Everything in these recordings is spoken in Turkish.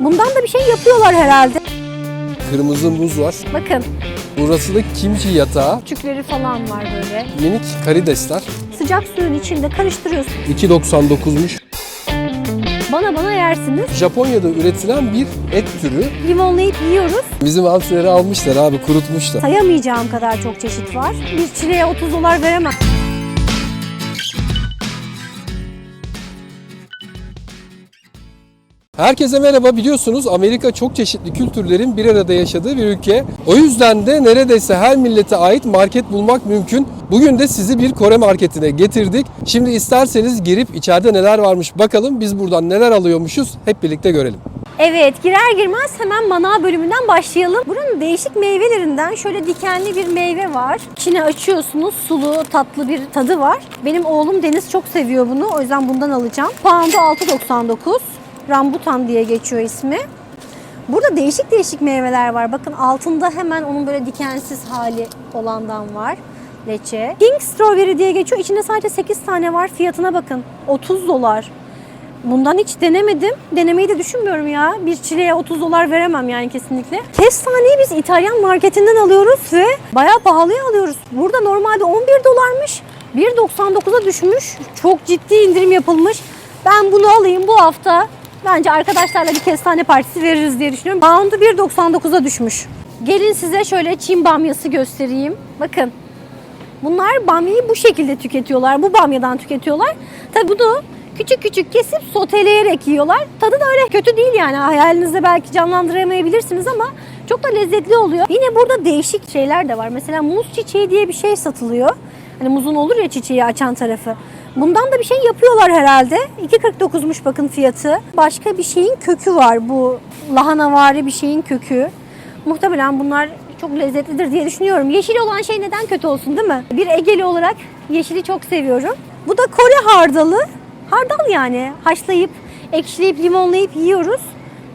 Bundan da bir şey yapıyorlar herhalde. Kırmızı muz var. Bakın Burası da kimchi yatağı. küçükleri falan var böyle. Minik karidesler. Sıcak suyun içinde karıştırıyorsun. 2.99'muş. Bana bana yersiniz. Japonya'da üretilen bir et türü. Limonlayıp yiyoruz. Bizim hamsileri almışlar abi kurutmuşlar. Sayamayacağım kadar çok çeşit var. Bir çileğe 30 dolar veremem. Herkese merhaba biliyorsunuz Amerika çok çeşitli kültürlerin bir arada yaşadığı bir ülke. O yüzden de neredeyse her millete ait market bulmak mümkün. Bugün de sizi bir Kore marketine getirdik. Şimdi isterseniz girip içeride neler varmış bakalım biz buradan neler alıyormuşuz hep birlikte görelim. Evet girer girmez hemen manav bölümünden başlayalım. Buranın değişik meyvelerinden şöyle dikenli bir meyve var. İçine açıyorsunuz sulu tatlı bir tadı var. Benim oğlum Deniz çok seviyor bunu o yüzden bundan alacağım. Pound'u 6.99. Rambutan diye geçiyor ismi. Burada değişik değişik meyveler var. Bakın altında hemen onun böyle dikensiz hali olandan var. Leçe. Pink Strawberry diye geçiyor. İçinde sadece 8 tane var. Fiyatına bakın. 30 dolar. Bundan hiç denemedim. Denemeyi de düşünmüyorum ya. Bir çileğe 30 dolar veremem yani kesinlikle. Kestaneyi biz İtalyan marketinden alıyoruz ve bayağı pahalıya alıyoruz. Burada normalde 11 dolarmış. 1.99'a düşmüş. Çok ciddi indirim yapılmış. Ben bunu alayım bu hafta. Bence arkadaşlarla bir kestane partisi veririz diye düşünüyorum. Pound'u 1.99'a düşmüş. Gelin size şöyle Çin bamyası göstereyim. Bakın. Bunlar bamyayı bu şekilde tüketiyorlar. Bu bamyadan tüketiyorlar. Tabi bunu küçük küçük kesip soteleyerek yiyorlar. Tadı da öyle kötü değil yani. Hayalinizde belki canlandıramayabilirsiniz ama çok da lezzetli oluyor. Yine burada değişik şeyler de var. Mesela muz çiçeği diye bir şey satılıyor. Hani muzun olur ya çiçeği açan tarafı. Bundan da bir şey yapıyorlar herhalde. 2.49'muş bakın fiyatı. Başka bir şeyin kökü var bu lahanavari bir şeyin kökü. Muhtemelen bunlar çok lezzetlidir diye düşünüyorum. Yeşil olan şey neden kötü olsun değil mi? Bir Egeli olarak yeşili çok seviyorum. Bu da Kore hardalı. Hardal yani. Haşlayıp, ekşileyip, limonlayıp yiyoruz.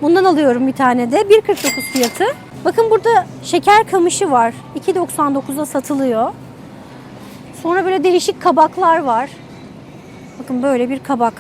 Bundan alıyorum bir tane de. 1.49 fiyatı. Bakın burada şeker kamışı var. 2.99'a satılıyor. Sonra böyle değişik kabaklar var. Bakın böyle bir kabak.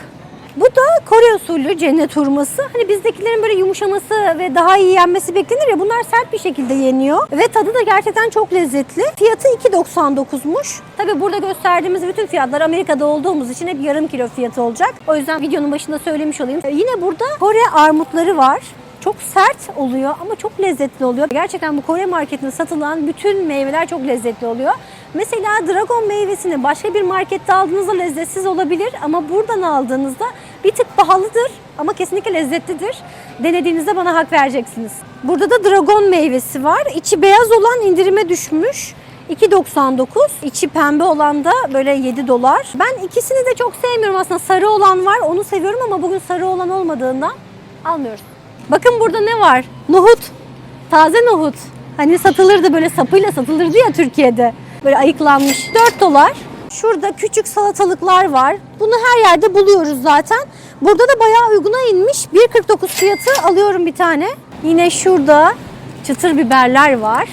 Bu da Kore usulü cennet hurması. Hani bizdekilerin böyle yumuşaması ve daha iyi yenmesi beklenir ya bunlar sert bir şekilde yeniyor. Ve tadı da gerçekten çok lezzetli. Fiyatı 2.99'muş. Tabi burada gösterdiğimiz bütün fiyatlar Amerika'da olduğumuz için hep yarım kilo fiyatı olacak. O yüzden videonun başında söylemiş olayım. Ee, Yine burada Kore armutları var. Çok sert oluyor ama çok lezzetli oluyor. Gerçekten bu Kore marketinde satılan bütün meyveler çok lezzetli oluyor. Mesela dragon meyvesini başka bir markette aldığınızda lezzetsiz olabilir ama buradan aldığınızda bir tık pahalıdır ama kesinlikle lezzetlidir. Denediğinizde bana hak vereceksiniz. Burada da dragon meyvesi var. İçi beyaz olan indirime düşmüş. 2.99. İçi pembe olan da böyle 7 dolar. Ben ikisini de çok sevmiyorum aslında. Sarı olan var. Onu seviyorum ama bugün sarı olan olmadığından almıyoruz. Bakın burada ne var? Nohut. Taze nohut. Hani satılırdı böyle sapıyla satılırdı ya Türkiye'de. Böyle ayıklanmış. 4 dolar. Şurada küçük salatalıklar var. Bunu her yerde buluyoruz zaten. Burada da bayağı uyguna inmiş. 1.49 fiyatı alıyorum bir tane. Yine şurada çıtır biberler var.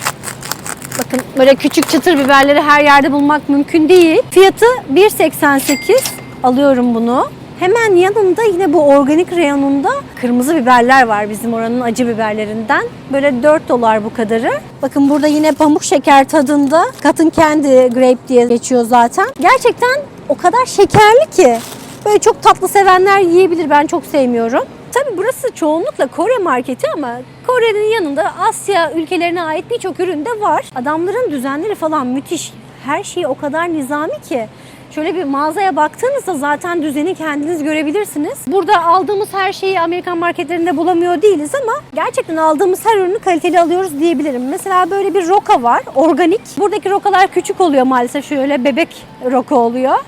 Bakın böyle küçük çıtır biberleri her yerde bulmak mümkün değil. Fiyatı 1.88. Alıyorum bunu. Hemen yanında yine bu organik reyonunda kırmızı biberler var bizim oranın acı biberlerinden. Böyle 4 dolar bu kadarı. Bakın burada yine pamuk şeker tadında. Katın kendi grape diye geçiyor zaten. Gerçekten o kadar şekerli ki. Böyle çok tatlı sevenler yiyebilir. Ben çok sevmiyorum. Tabii burası çoğunlukla Kore marketi ama Kore'nin yanında Asya ülkelerine ait birçok ürün de var. Adamların düzenleri falan müthiş. Her şey o kadar nizami ki. Şöyle bir mağazaya baktığınızda zaten düzeni kendiniz görebilirsiniz. Burada aldığımız her şeyi Amerikan marketlerinde bulamıyor değiliz ama gerçekten aldığımız her ürünü kaliteli alıyoruz diyebilirim. Mesela böyle bir roka var, organik. Buradaki rokalar küçük oluyor maalesef şöyle bebek roka oluyor.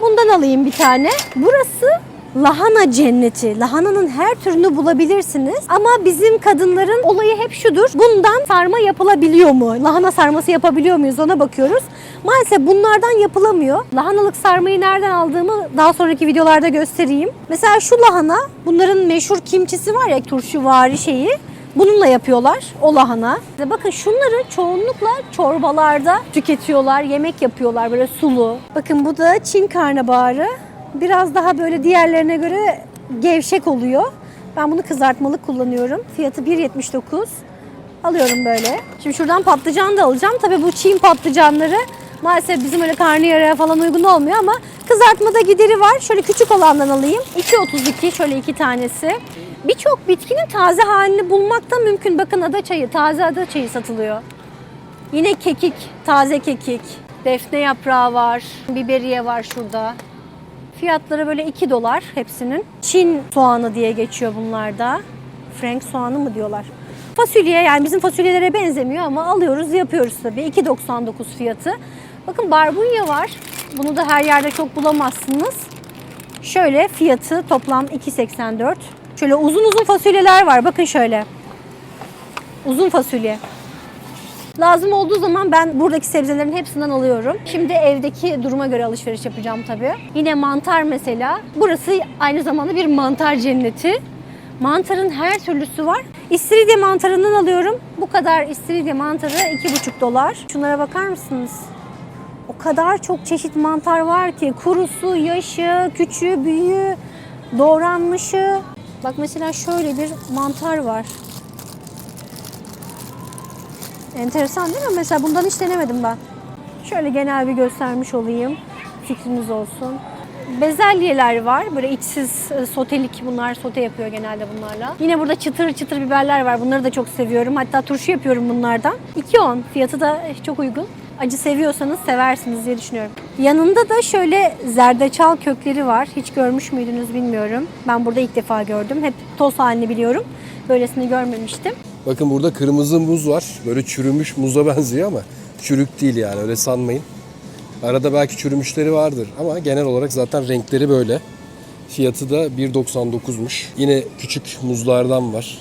Bundan alayım bir tane. Burası lahana cenneti. Lahananın her türünü bulabilirsiniz. Ama bizim kadınların olayı hep şudur. Bundan sarma yapılabiliyor mu? Lahana sarması yapabiliyor muyuz ona bakıyoruz. Maalesef bunlardan yapılamıyor. Lahanalık sarmayı nereden aldığımı daha sonraki videolarda göstereyim. Mesela şu lahana bunların meşhur kimçisi var ya turşuvari şeyi. Bununla yapıyorlar o lahana. Bakın şunları çoğunlukla çorbalarda tüketiyorlar, yemek yapıyorlar böyle sulu. Bakın bu da Çin karnabaharı. Biraz daha böyle diğerlerine göre gevşek oluyor. Ben bunu kızartmalık kullanıyorum. Fiyatı 1.79. Alıyorum böyle. Şimdi şuradan patlıcan da alacağım. Tabii bu Çin patlıcanları maalesef bizim öyle karnıyarığa falan uygun olmuyor ama kızartmada gideri var. Şöyle küçük olandan alayım. 2.32 şöyle iki tanesi. Birçok bitkinin taze halini bulmak da mümkün. Bakın ada çayı, taze ada çayı satılıyor. Yine kekik, taze kekik. Defne yaprağı var, biberiye var şurada. Fiyatları böyle 2 dolar hepsinin. Çin soğanı diye geçiyor bunlarda. Frank soğanı mı diyorlar. Fasulye yani bizim fasulyelere benzemiyor ama alıyoruz yapıyoruz tabii. 2.99 fiyatı. Bakın barbunya var. Bunu da her yerde çok bulamazsınız. Şöyle fiyatı toplam 2.84. Şöyle uzun uzun fasulyeler var. Bakın şöyle. Uzun fasulye. Lazım olduğu zaman ben buradaki sebzelerin hepsinden alıyorum. Şimdi evdeki duruma göre alışveriş yapacağım tabii. Yine mantar mesela. Burası aynı zamanda bir mantar cenneti. Mantarın her türlüsü var. İstiridye mantarından alıyorum. Bu kadar istiridye mantarı 2,5 dolar. Şunlara bakar mısınız? O kadar çok çeşit mantar var ki kurusu, yaşı, küçüğü, büyüğü, doğranmışı. Bak mesela şöyle bir mantar var. Enteresan değil mi? Mesela bundan hiç denemedim ben. Şöyle genel bir göstermiş olayım. Fikriniz olsun. Bezelyeler var. Böyle içsiz e, sotelik bunlar. Sote yapıyor genelde bunlarla. Yine burada çıtır çıtır biberler var. Bunları da çok seviyorum. Hatta turşu yapıyorum bunlardan. 2.10. Fiyatı da eh, çok uygun. Acı seviyorsanız seversiniz diye düşünüyorum. Yanında da şöyle zerdeçal kökleri var. Hiç görmüş müydünüz bilmiyorum. Ben burada ilk defa gördüm. Hep toz halini biliyorum. Böylesini görmemiştim. Bakın burada kırmızı muz var. Böyle çürümüş muza benziyor ama çürük değil yani öyle sanmayın. Arada belki çürümüşleri vardır ama genel olarak zaten renkleri böyle. Fiyatı da 1.99'muş. Yine küçük muzlardan var.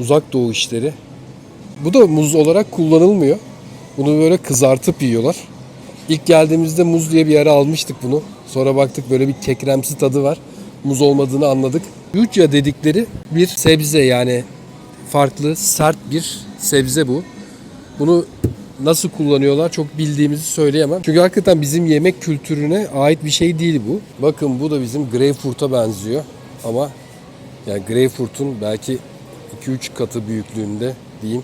Uzak doğu işleri. Bu da muz olarak kullanılmıyor. Bunu böyle kızartıp yiyorlar. İlk geldiğimizde muz diye bir yere almıştık bunu. Sonra baktık böyle bir kekremsi tadı var. Muz olmadığını anladık. Yuca dedikleri bir sebze yani farklı sert bir sebze bu. Bunu nasıl kullanıyorlar çok bildiğimizi söyleyemem. Çünkü hakikaten bizim yemek kültürüne ait bir şey değil bu. Bakın bu da bizim greyfurt'a benziyor. Ama yani greyfurt'un belki 2-3 katı büyüklüğünde diyeyim.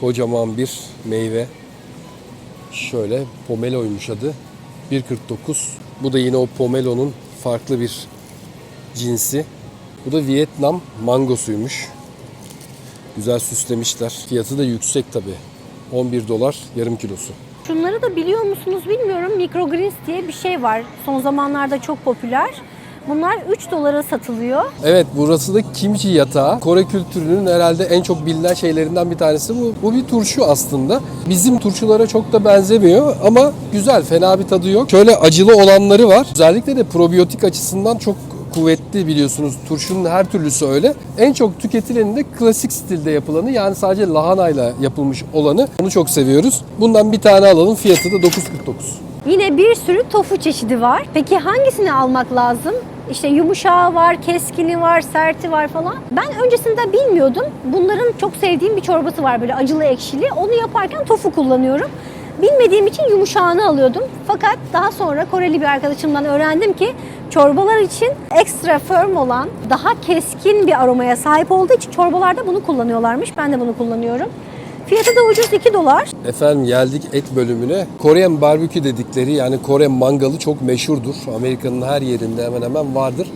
Kocaman bir meyve. Şöyle pomeloymuş adı. 1.49. Bu da yine o pomelonun farklı bir cinsi. Bu da Vietnam mangosuymuş. Güzel süslemişler. Fiyatı da yüksek tabi. 11 dolar yarım kilosu. Şunları da biliyor musunuz bilmiyorum. Microgreens diye bir şey var. Son zamanlarda çok popüler. Bunlar 3 dolara satılıyor. Evet burası da kimchi yatağı. Kore kültürünün herhalde en çok bilinen şeylerinden bir tanesi bu. Bu bir turşu aslında. Bizim turşulara çok da benzemiyor ama güzel fena bir tadı yok. Şöyle acılı olanları var. Özellikle de probiyotik açısından çok kuvvetli biliyorsunuz. Turşunun her türlüsü öyle. En çok tüketileni de klasik stilde yapılanı yani sadece lahanayla yapılmış olanı. Onu çok seviyoruz. Bundan bir tane alalım. Fiyatı da 9.49. Yine bir sürü tofu çeşidi var. Peki hangisini almak lazım? İşte yumuşağı var, keskini var, serti var falan. Ben öncesinde bilmiyordum. Bunların çok sevdiğim bir çorbası var böyle acılı ekşili. Onu yaparken tofu kullanıyorum. Bilmediğim için yumuşağını alıyordum. Fakat daha sonra Koreli bir arkadaşımdan öğrendim ki çorbalar için ekstra firm olan, daha keskin bir aromaya sahip olduğu için çorbalarda bunu kullanıyorlarmış. Ben de bunu kullanıyorum. Fiyatı da ucuz 2 dolar. Efendim geldik et bölümüne. Korean barbekü dedikleri yani Kore mangalı çok meşhurdur. Amerika'nın her yerinde hemen hemen vardır.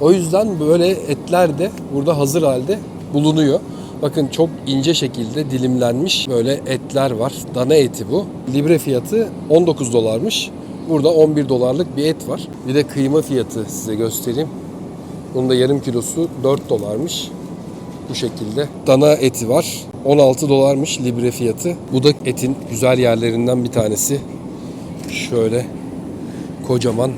O yüzden böyle etler de burada hazır halde bulunuyor. Bakın çok ince şekilde dilimlenmiş böyle etler var. Dana eti bu. Libre fiyatı 19 dolarmış. Burada 11 dolarlık bir et var. Bir de kıyma fiyatı size göstereyim. Bunun da yarım kilosu 4 dolarmış. Bu şekilde. Dana eti var. 16 dolarmış libre fiyatı. Bu da etin güzel yerlerinden bir tanesi. Şöyle kocaman.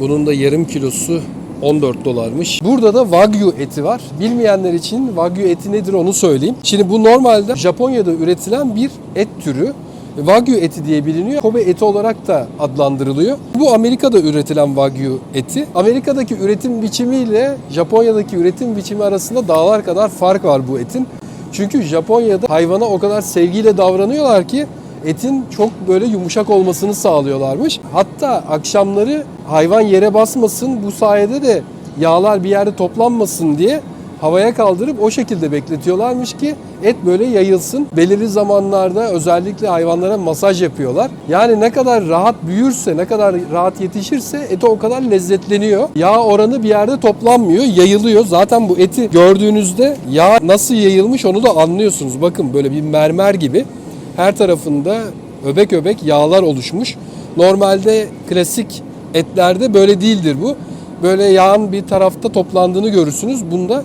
Bunun da yarım kilosu 14 dolarmış. Burada da Wagyu eti var. Bilmeyenler için Wagyu eti nedir onu söyleyeyim. Şimdi bu normalde Japonya'da üretilen bir et türü. Wagyu eti diye biliniyor. Kobe eti olarak da adlandırılıyor. Bu Amerika'da üretilen Wagyu eti. Amerika'daki üretim biçimiyle Japonya'daki üretim biçimi arasında dağlar kadar fark var bu etin. Çünkü Japonya'da hayvana o kadar sevgiyle davranıyorlar ki etin çok böyle yumuşak olmasını sağlıyorlarmış. Hatta akşamları hayvan yere basmasın bu sayede de yağlar bir yerde toplanmasın diye havaya kaldırıp o şekilde bekletiyorlarmış ki et böyle yayılsın. Belirli zamanlarda özellikle hayvanlara masaj yapıyorlar. Yani ne kadar rahat büyürse, ne kadar rahat yetişirse eti o kadar lezzetleniyor. Yağ oranı bir yerde toplanmıyor, yayılıyor. Zaten bu eti gördüğünüzde yağ nasıl yayılmış onu da anlıyorsunuz. Bakın böyle bir mermer gibi her tarafında öbek öbek yağlar oluşmuş. Normalde klasik etlerde böyle değildir bu. Böyle yağın bir tarafta toplandığını görürsünüz. Bunda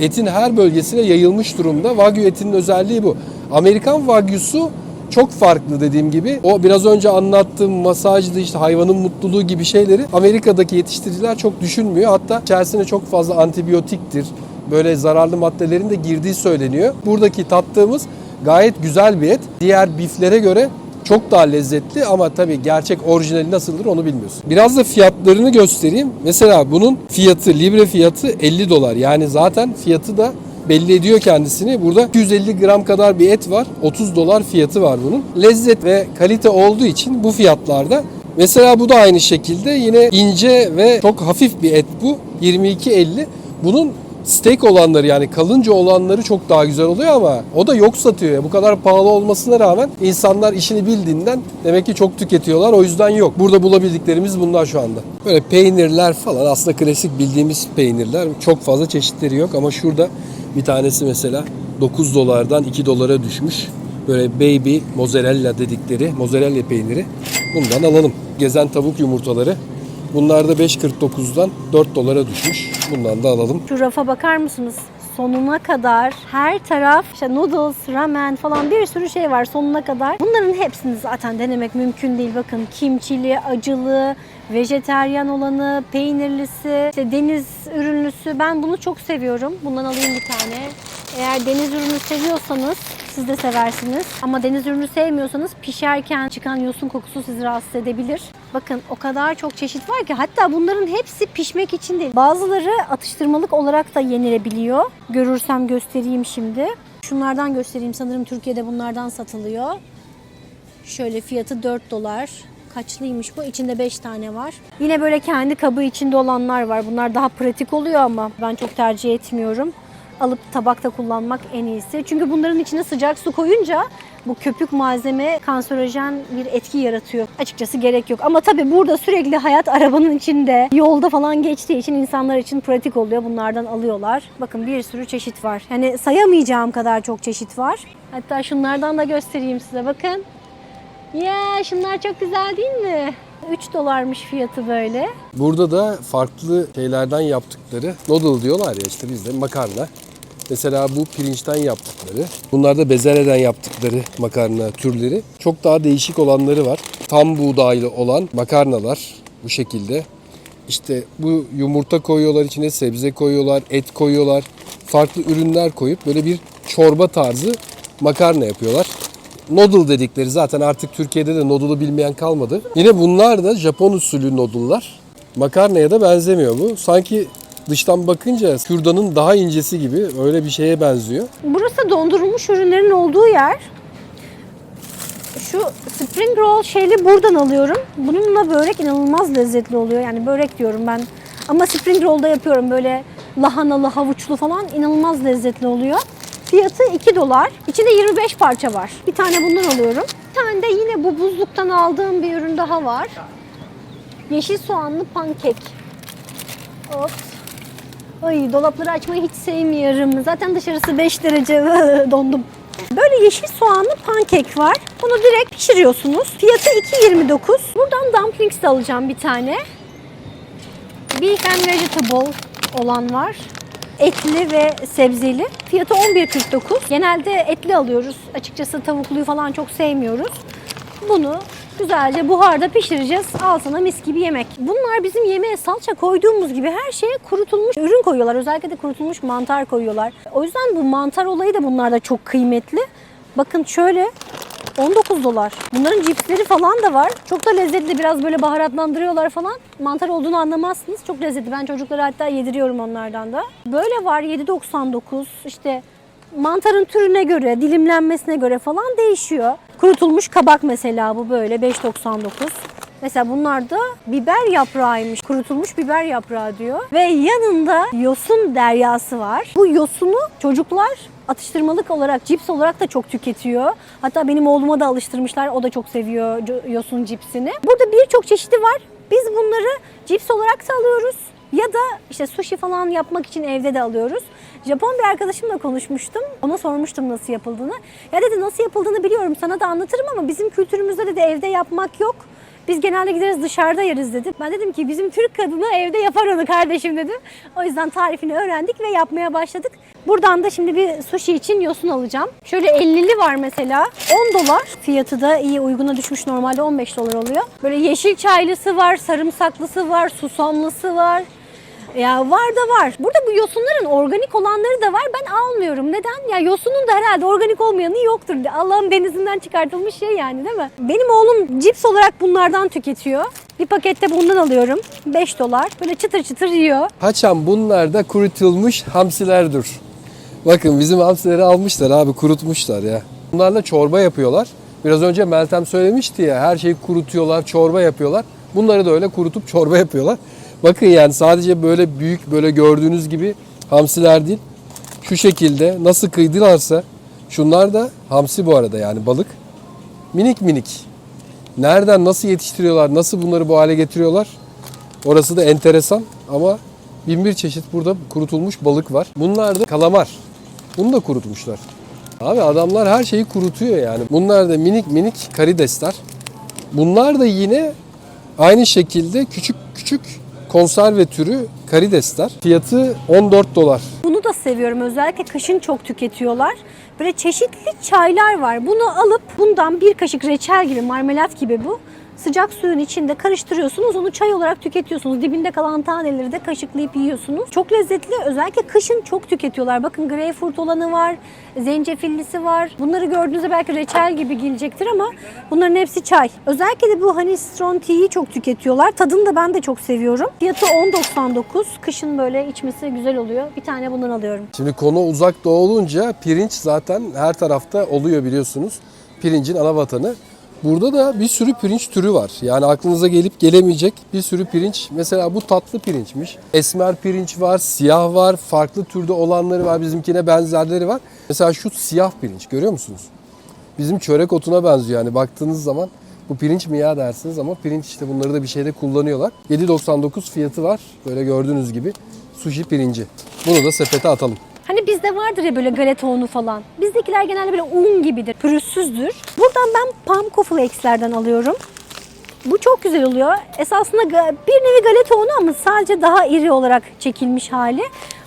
etin her bölgesine yayılmış durumda. Wagyu etinin özelliği bu. Amerikan Wagyu'su çok farklı dediğim gibi. O biraz önce anlattığım masajdı işte hayvanın mutluluğu gibi şeyleri Amerika'daki yetiştiriciler çok düşünmüyor. Hatta içerisine çok fazla antibiyotiktir. Böyle zararlı maddelerin de girdiği söyleniyor. Buradaki tattığımız gayet güzel bir et. Diğer biflere göre çok daha lezzetli ama tabii gerçek orijinali nasıldır onu bilmiyorsun. Biraz da fiyatlarını göstereyim. Mesela bunun fiyatı, libre fiyatı 50 dolar. Yani zaten fiyatı da belli ediyor kendisini. Burada 250 gram kadar bir et var. 30 dolar fiyatı var bunun. Lezzet ve kalite olduğu için bu fiyatlarda. Mesela bu da aynı şekilde yine ince ve çok hafif bir et bu. 22.50. Bunun steak olanları yani kalınca olanları çok daha güzel oluyor ama o da yok satıyor. Bu kadar pahalı olmasına rağmen insanlar işini bildiğinden demek ki çok tüketiyorlar. O yüzden yok. Burada bulabildiklerimiz bunlar şu anda. Böyle peynirler falan aslında klasik bildiğimiz peynirler. Çok fazla çeşitleri yok ama şurada bir tanesi mesela 9 dolardan 2 dolara düşmüş. Böyle baby mozzarella dedikleri mozzarella peyniri. Bundan alalım. Gezen tavuk yumurtaları. Bunlar da 5.49'dan 4 dolara düşmüş. Bundan da alalım. Şu rafa bakar mısınız? Sonuna kadar her taraf işte noodles, ramen falan bir sürü şey var sonuna kadar. Bunların hepsini zaten denemek mümkün değil. Bakın kimçili, acılı, vejeteryan olanı, peynirlisi, işte deniz ürünlüsü. Ben bunu çok seviyorum. Bundan alayım bir tane. Eğer deniz ürünü seviyorsanız siz de seversiniz. Ama deniz ürünü sevmiyorsanız pişerken çıkan yosun kokusu sizi rahatsız edebilir. Bakın o kadar çok çeşit var ki hatta bunların hepsi pişmek için değil. Bazıları atıştırmalık olarak da yenilebiliyor. Görürsem göstereyim şimdi. Şunlardan göstereyim sanırım Türkiye'de bunlardan satılıyor. Şöyle fiyatı 4 dolar. Kaçlıymış bu? İçinde 5 tane var. Yine böyle kendi kabı içinde olanlar var. Bunlar daha pratik oluyor ama ben çok tercih etmiyorum. Alıp tabakta kullanmak en iyisi. Çünkü bunların içine sıcak su koyunca bu köpük malzeme kanserojen bir etki yaratıyor. Açıkçası gerek yok. Ama tabii burada sürekli hayat arabanın içinde, yolda falan geçtiği için insanlar için pratik oluyor. Bunlardan alıyorlar. Bakın bir sürü çeşit var. Yani sayamayacağım kadar çok çeşit var. Hatta şunlardan da göstereyim size. Bakın. Ya şunlar çok güzel değil mi? 3 dolarmış fiyatı böyle. Burada da farklı şeylerden yaptıkları noodle diyorlar ya işte bizde makarna. Mesela bu pirinçten yaptıkları. Bunlar da bezelyeden yaptıkları makarna türleri. Çok daha değişik olanları var. Tam buğdaylı olan makarnalar bu şekilde. İşte bu yumurta koyuyorlar içine, sebze koyuyorlar, et koyuyorlar. Farklı ürünler koyup böyle bir çorba tarzı makarna yapıyorlar. Noodle dedikleri zaten artık Türkiye'de de noodle'ı bilmeyen kalmadı. Yine bunlar da Japon usulü noodle'lar. Makarnaya da benzemiyor bu. Sanki dıştan bakınca kürdanın daha incesi gibi öyle bir şeye benziyor. Burası dondurulmuş ürünlerin olduğu yer. Şu spring roll şeyli buradan alıyorum. Bununla börek inanılmaz lezzetli oluyor. Yani börek diyorum ben. Ama spring roll da yapıyorum böyle lahanalı, havuçlu falan inanılmaz lezzetli oluyor. Fiyatı 2 dolar. İçinde 25 parça var. Bir tane bundan alıyorum. Bir tane de yine bu buzluktan aldığım bir ürün daha var. Yeşil soğanlı pankek. Ops. Ay dolapları açmayı hiç sevmiyorum. Zaten dışarısı 5 derece dondum. Böyle yeşil soğanlı pankek var. Bunu direkt pişiriyorsunuz. Fiyatı 2.29. Buradan dumplings de alacağım bir tane. Beef and vegetable olan var. Etli ve sebzeli. Fiyatı 11.49. Genelde etli alıyoruz. Açıkçası tavukluyu falan çok sevmiyoruz. Bunu güzelce buharda pişireceğiz. Al mis gibi yemek. Bunlar bizim yemeğe salça koyduğumuz gibi her şeye kurutulmuş ürün koyuyorlar. Özellikle de kurutulmuş mantar koyuyorlar. O yüzden bu mantar olayı da bunlarda çok kıymetli. Bakın şöyle 19 dolar. Bunların cipsleri falan da var. Çok da lezzetli. Biraz böyle baharatlandırıyorlar falan. Mantar olduğunu anlamazsınız. Çok lezzetli. Ben çocuklara hatta yediriyorum onlardan da. Böyle var 7.99. İşte mantarın türüne göre, dilimlenmesine göre falan değişiyor. Kurutulmuş kabak mesela bu böyle 5.99. Mesela bunlar da biber yaprağıymış. Kurutulmuş biber yaprağı diyor. Ve yanında yosun deryası var. Bu yosunu çocuklar atıştırmalık olarak, cips olarak da çok tüketiyor. Hatta benim oğluma da alıştırmışlar. O da çok seviyor yosun cipsini. Burada birçok çeşidi var. Biz bunları cips olarak da alıyoruz. Ya da işte sushi falan yapmak için evde de alıyoruz. Japon bir arkadaşımla konuşmuştum. Ona sormuştum nasıl yapıldığını. Ya dedi nasıl yapıldığını biliyorum sana da anlatırım ama bizim kültürümüzde dedi evde yapmak yok. Biz genelde gideriz dışarıda yeriz dedi. Ben dedim ki bizim Türk kadını evde yapar onu kardeşim dedim. O yüzden tarifini öğrendik ve yapmaya başladık. Buradan da şimdi bir sushi için yosun alacağım. Şöyle 50'li var mesela. 10 dolar. Fiyatı da iyi uyguna düşmüş. Normalde 15 dolar oluyor. Böyle yeşil çaylısı var, sarımsaklısı var, susamlısı var. Ya var da var. Burada bu yosunların organik olanları da var. Ben almıyorum. Neden? Ya yosunun da herhalde organik olmayanı yoktur. Allah'ın denizinden çıkartılmış şey yani değil mi? Benim oğlum cips olarak bunlardan tüketiyor. Bir pakette bundan alıyorum. 5 dolar. Böyle çıtır çıtır yiyor. Haçan bunlar da kurutulmuş hamsilerdir. Bakın bizim hamsileri almışlar abi kurutmuşlar ya. Bunlarla çorba yapıyorlar. Biraz önce Meltem söylemişti ya her şeyi kurutuyorlar, çorba yapıyorlar. Bunları da öyle kurutup çorba yapıyorlar. Bakın yani sadece böyle büyük böyle gördüğünüz gibi hamsiler değil. Şu şekilde nasıl kıydılarsa şunlar da hamsi bu arada yani balık. Minik minik. Nereden nasıl yetiştiriyorlar, nasıl bunları bu hale getiriyorlar? Orası da enteresan ama bin bir çeşit burada kurutulmuş balık var. Bunlar da kalamar. Bunu da kurutmuşlar. Abi adamlar her şeyi kurutuyor yani. Bunlar da minik minik karidesler. Bunlar da yine aynı şekilde küçük küçük konserve türü karidesler. Fiyatı 14 dolar. Bunu da seviyorum. Özellikle kışın çok tüketiyorlar. Böyle çeşitli çaylar var. Bunu alıp bundan bir kaşık reçel gibi, marmelat gibi bu. Sıcak suyun içinde karıştırıyorsunuz. Onu çay olarak tüketiyorsunuz. Dibinde kalan taneleri de kaşıklayıp yiyorsunuz. Çok lezzetli. Özellikle kışın çok tüketiyorlar. Bakın greyfurt olanı var. Zencefillisi var. Bunları gördüğünüzde belki reçel gibi gelecektir ama bunların hepsi çay. Özellikle de bu hani citron tea'yi çok tüketiyorlar. Tadını da ben de çok seviyorum. Fiyatı 10.99. Kışın böyle içmesi güzel oluyor. Bir tane bundan alıyorum. Şimdi konu uzak doğu pirinç zaten her tarafta oluyor biliyorsunuz. Pirincin ana vatanı. Burada da bir sürü pirinç türü var. Yani aklınıza gelip gelemeyecek bir sürü pirinç. Mesela bu tatlı pirinçmiş. Esmer pirinç var, siyah var, farklı türde olanları var. Bizimkine benzerleri var. Mesela şu siyah pirinç görüyor musunuz? Bizim çörek otuna benziyor yani baktığınız zaman bu pirinç mi ya dersiniz ama pirinç işte bunları da bir şeyde kullanıyorlar. 7.99 fiyatı var böyle gördüğünüz gibi sushi pirinci. Bunu da sepete atalım. Hani bizde vardır ya böyle galeta unu falan. Bizdekiler genelde böyle un gibidir, pürüzsüzdür. Buradan ben Pamko Flakes'lerden alıyorum. Bu çok güzel oluyor. Esasında bir nevi galeta unu ama sadece daha iri olarak çekilmiş hali.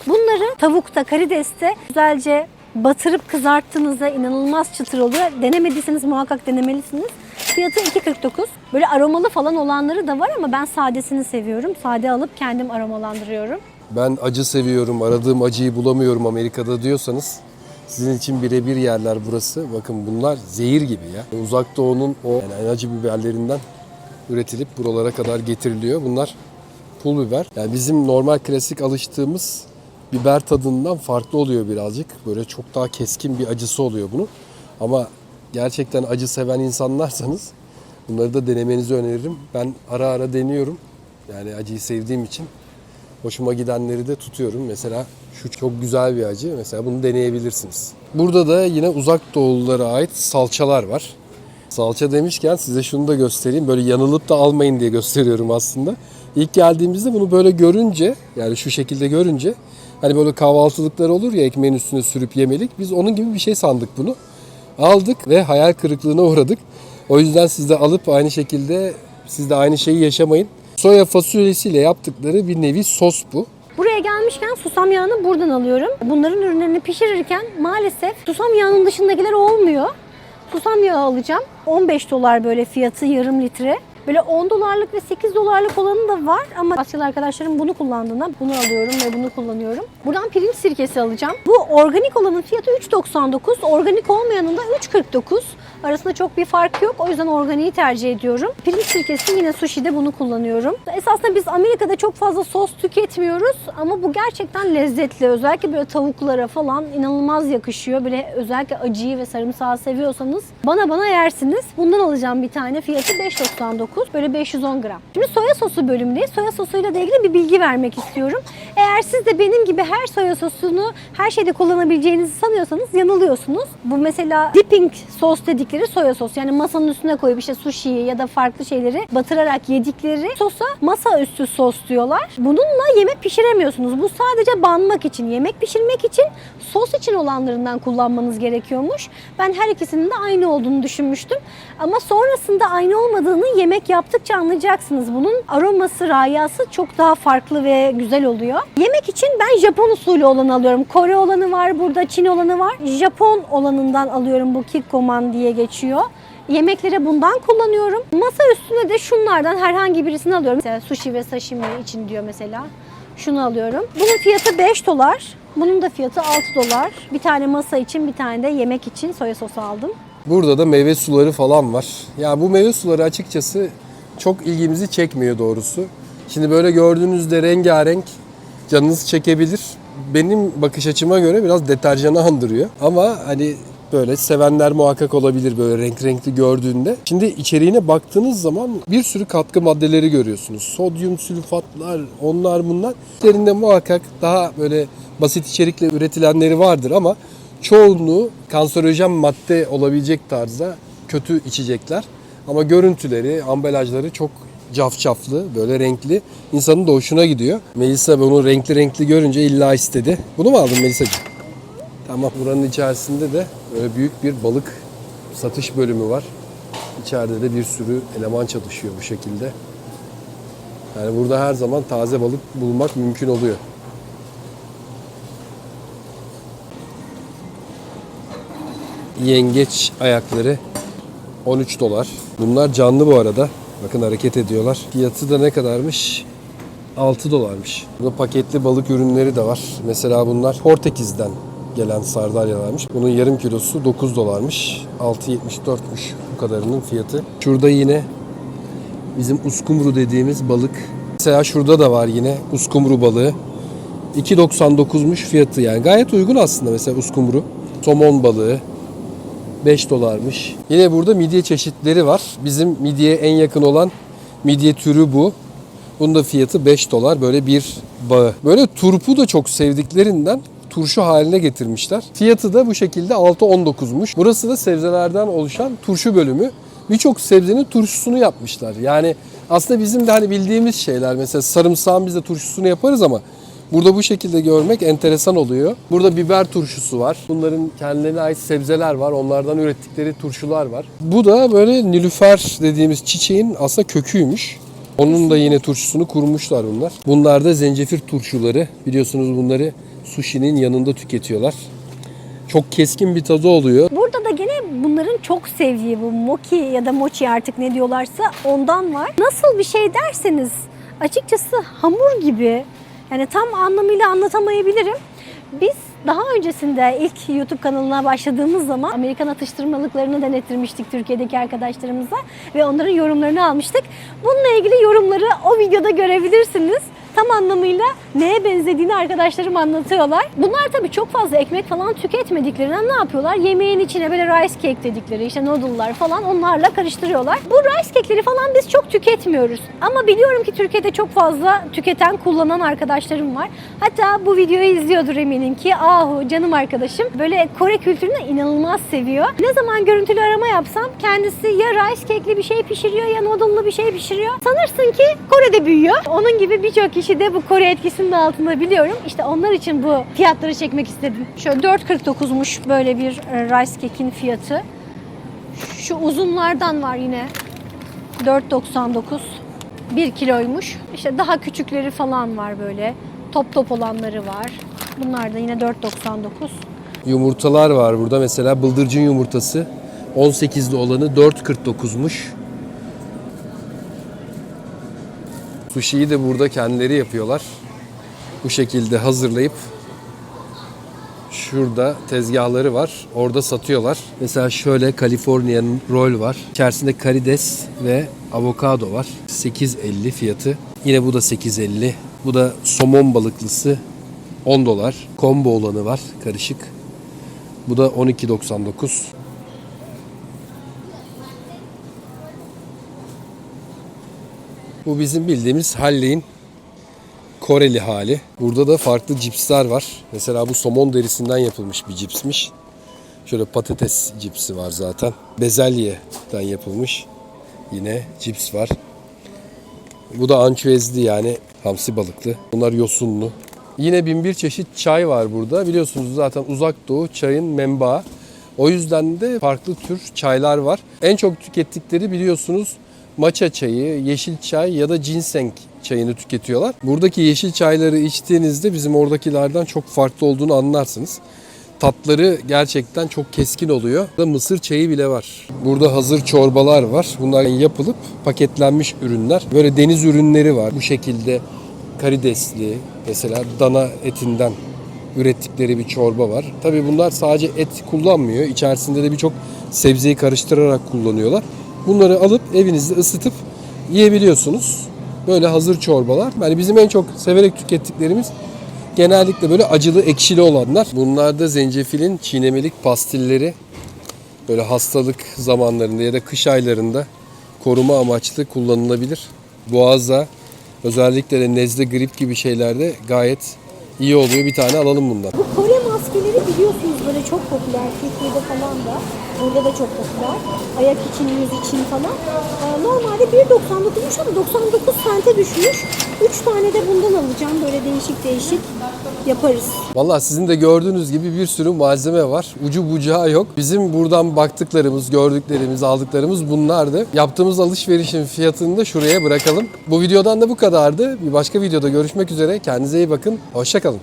Bunları tavukta, karideste güzelce batırıp kızarttığınızda inanılmaz çıtır oluyor. Denemediyseniz muhakkak denemelisiniz. Fiyatı 2.49. Böyle aromalı falan olanları da var ama ben sadesini seviyorum. Sade alıp kendim aromalandırıyorum. Ben acı seviyorum, aradığım acıyı bulamıyorum Amerika'da diyorsanız sizin için birebir yerler burası. Bakın bunlar zehir gibi ya. Uzak Doğu'nun o yani acı biberlerinden üretilip buralara kadar getiriliyor. Bunlar pul biber. Yani bizim normal klasik alıştığımız biber tadından farklı oluyor birazcık. Böyle çok daha keskin bir acısı oluyor bunun. Ama gerçekten acı seven insanlarsanız bunları da denemenizi öneririm. Ben ara ara deniyorum. Yani acıyı sevdiğim için Hoşuma gidenleri de tutuyorum. Mesela şu çok güzel bir acı. Mesela bunu deneyebilirsiniz. Burada da yine uzak doğululara ait salçalar var. Salça demişken size şunu da göstereyim. Böyle yanılıp da almayın diye gösteriyorum aslında. İlk geldiğimizde bunu böyle görünce yani şu şekilde görünce hani böyle kahvaltılıklar olur ya ekmeğin üstüne sürüp yemelik. Biz onun gibi bir şey sandık bunu. Aldık ve hayal kırıklığına uğradık. O yüzden siz de alıp aynı şekilde siz de aynı şeyi yaşamayın. Soya fasulyesiyle yaptıkları bir nevi sos bu. Buraya gelmişken susam yağını buradan alıyorum. Bunların ürünlerini pişirirken maalesef susam yağının dışındakiler olmuyor. Susam yağı alacağım. 15 dolar böyle fiyatı yarım litre. Böyle 10 dolarlık ve 8 dolarlık olanı da var ama Asyalı arkadaşlarım bunu kullandığından bunu alıyorum ve bunu kullanıyorum. Buradan pirinç sirkesi alacağım. Bu organik olanın fiyatı 3.99, organik olmayanın da 3.49. Arasında çok bir fark yok. O yüzden organiği tercih ediyorum. Pirinç sirkesi yine sushi'de bunu kullanıyorum. Esasında biz Amerika'da çok fazla sos tüketmiyoruz ama bu gerçekten lezzetli. Özellikle böyle tavuklara falan inanılmaz yakışıyor. Böyle özellikle acıyı ve sarımsağı seviyorsanız bana bana yersiniz. Bundan alacağım bir tane. Fiyatı 5.99. Böyle 510 gram. Şimdi soya sosu bölümündeyiz. Soya sosuyla ilgili bir bilgi vermek istiyorum. Eğer siz de benim gibi her soya sosunu her şeyde kullanabileceğinizi sanıyorsanız yanılıyorsunuz. Bu mesela dipping sos dedikleri soya sos. Yani masanın üstüne koyup işte sushi'yi ya da farklı şeyleri batırarak yedikleri sosa masa üstü sos diyorlar. Bununla yemek pişiremiyorsunuz. Bu sadece banmak için, yemek pişirmek için sos için olanlarından kullanmanız gerekiyormuş. Ben her ikisinin de aynı olduğunu düşünmüştüm. Ama sonrasında aynı olmadığını yemek yaptıkça anlayacaksınız. Bunun aroması, rayası çok daha farklı ve güzel oluyor. Yemek için ben Japon usulü olanı alıyorum. Kore olanı var burada, Çin olanı var. Japon olanından alıyorum bu kikkoman diye geçiyor. Yemeklere bundan kullanıyorum. Masa üstüne de şunlardan herhangi birisini alıyorum. Mesela sushi ve sashimi için diyor mesela. Şunu alıyorum. Bunun fiyatı 5 dolar. Bunun da fiyatı 6 dolar. Bir tane masa için, bir tane de yemek için soya sosu aldım. Burada da meyve suları falan var. Ya bu meyve suları açıkçası çok ilgimizi çekmiyor doğrusu. Şimdi böyle gördüğünüzde rengarenk canınız çekebilir. Benim bakış açıma göre biraz deterjanı andırıyor. Ama hani böyle sevenler muhakkak olabilir böyle renk renkli gördüğünde. Şimdi içeriğine baktığınız zaman bir sürü katkı maddeleri görüyorsunuz. Sodyum sülfatlar, onlar bunlar. İçlerinde muhakkak daha böyle basit içerikle üretilenleri vardır ama çoğunluğu kanserojen madde olabilecek tarzda kötü içecekler. Ama görüntüleri, ambalajları çok cafcaflı, böyle renkli. İnsanın da hoşuna gidiyor. Melisa bunu renkli renkli görünce illa istedi. Bunu mu aldın Melisa'cığım? Tamam. Buranın içerisinde de böyle büyük bir balık satış bölümü var. İçeride de bir sürü eleman çalışıyor bu şekilde. Yani burada her zaman taze balık bulmak mümkün oluyor. yengeç ayakları 13 dolar. Bunlar canlı bu arada. Bakın hareket ediyorlar. Fiyatı da ne kadarmış? 6 dolarmış. Burada paketli balık ürünleri de var. Mesela bunlar Portekiz'den gelen sardalyalarmış. Bunun yarım kilosu 9 dolarmış. 6.74'müş bu kadarının fiyatı. Şurada yine bizim uskumru dediğimiz balık. Mesela şurada da var yine uskumru balığı. 2.99'muş fiyatı yani. Gayet uygun aslında mesela uskumru. Somon balığı, 5 dolarmış. Yine burada midye çeşitleri var. Bizim midyeye en yakın olan midye türü bu. Bunun da fiyatı 5 dolar. Böyle bir bağı. Böyle turpu da çok sevdiklerinden turşu haline getirmişler. Fiyatı da bu şekilde 6.19'muş. Burası da sebzelerden oluşan turşu bölümü. Birçok sebzenin turşusunu yapmışlar. Yani aslında bizim de hani bildiğimiz şeyler. Mesela sarımsağın biz de turşusunu yaparız ama Burada bu şekilde görmek enteresan oluyor. Burada biber turşusu var. Bunların kendilerine ait sebzeler var. Onlardan ürettikleri turşular var. Bu da böyle nilüfer dediğimiz çiçeğin aslında köküymüş. Onun da yine turşusunu kurmuşlar bunlar. Bunlar da zencefil turşuları. Biliyorsunuz bunları sushi'nin yanında tüketiyorlar. Çok keskin bir tadı oluyor. Burada da gene bunların çok sevdiği bu moki ya da mochi artık ne diyorlarsa ondan var. Nasıl bir şey derseniz açıkçası hamur gibi yani tam anlamıyla anlatamayabilirim. Biz daha öncesinde ilk YouTube kanalına başladığımız zaman Amerikan atıştırmalıklarını denettirmiştik Türkiye'deki arkadaşlarımıza ve onların yorumlarını almıştık. Bununla ilgili yorumları o videoda görebilirsiniz. Tam anlamıyla neye benzediğini arkadaşlarım anlatıyorlar. Bunlar tabii çok fazla ekmek falan tüketmediklerinden ne yapıyorlar? Yemeğin içine böyle rice cake dedikleri işte noodle'lar falan onlarla karıştırıyorlar. Bu rice cake'leri falan biz çok tüketmiyoruz. Ama biliyorum ki Türkiye'de çok fazla tüketen, kullanan arkadaşlarım var. Hatta bu videoyu izliyordur eminim ki. Ahu canım arkadaşım böyle Kore kültürünü inanılmaz seviyor. Ne zaman görüntülü arama yapsam kendisi ya rice cake'li bir şey pişiriyor ya noodle'lı bir şey pişiriyor. Sanırsın ki Kore'de büyüyor. Onun gibi birçok kişi de bu Kore etkisinin altında biliyorum. İşte onlar için bu fiyatları çekmek istedim. Şöyle 4.49'muş böyle bir e, rice cake'in fiyatı. Şu uzunlardan var yine. 4.99. 1 kiloymuş. İşte daha küçükleri falan var böyle. Top top olanları var. Bunlar da yine 4.99. Yumurtalar var burada. Mesela bıldırcın yumurtası 18'li olanı 4.49'muş. Sushi'yi de burada kendileri yapıyorlar. Bu şekilde hazırlayıp şurada tezgahları var. Orada satıyorlar. Mesela şöyle Californian roll var. İçerisinde karides ve avokado var. 8.50 fiyatı. Yine bu da 8.50. Bu da somon balıklısı 10 dolar. Combo olanı var karışık. Bu da 12.99. Bu bizim bildiğimiz Halley'in Koreli hali. Burada da farklı cipsler var. Mesela bu somon derisinden yapılmış bir cipsmiş. Şöyle patates cipsi var zaten. Bezelyeden yapılmış. Yine cips var. Bu da ançüezli yani hamsi balıklı. Bunlar yosunlu. Yine bin bir çeşit çay var burada. Biliyorsunuz zaten uzak doğu çayın menbaı. O yüzden de farklı tür çaylar var. En çok tükettikleri biliyorsunuz matcha çayı, yeşil çay ya da ginseng çayını tüketiyorlar. Buradaki yeşil çayları içtiğinizde bizim oradakilerden çok farklı olduğunu anlarsınız. Tatları gerçekten çok keskin oluyor. Burada mısır çayı bile var. Burada hazır çorbalar var. Bunlar yapılıp paketlenmiş ürünler. Böyle deniz ürünleri var. Bu şekilde karidesli mesela dana etinden ürettikleri bir çorba var. Tabii bunlar sadece et kullanmıyor. İçerisinde de birçok sebzeyi karıştırarak kullanıyorlar. Bunları alıp evinizde ısıtıp yiyebiliyorsunuz. Böyle hazır çorbalar. Yani bizim en çok severek tükettiklerimiz genellikle böyle acılı ekşili olanlar. Bunlar da zencefilin çiğnemelik pastilleri. Böyle hastalık zamanlarında ya da kış aylarında koruma amaçlı kullanılabilir. Boğaza özellikle de nezle grip gibi şeylerde gayet iyi oluyor. Bir tane alalım bundan. Bu Kore maskeleri biliyorsunuz çok popüler. Türkiye'de falan da. Burada da çok popüler. Ayak için, yüz için falan. Ee, normalde 1.99'muş ama 99 sente düşmüş. 3 tane de bundan alacağım. Böyle değişik değişik yaparız. Valla sizin de gördüğünüz gibi bir sürü malzeme var. Ucu bucağı yok. Bizim buradan baktıklarımız, gördüklerimiz, aldıklarımız bunlardı. Yaptığımız alışverişin fiyatını da şuraya bırakalım. Bu videodan da bu kadardı. Bir başka videoda görüşmek üzere. Kendinize iyi bakın. Hoşçakalın.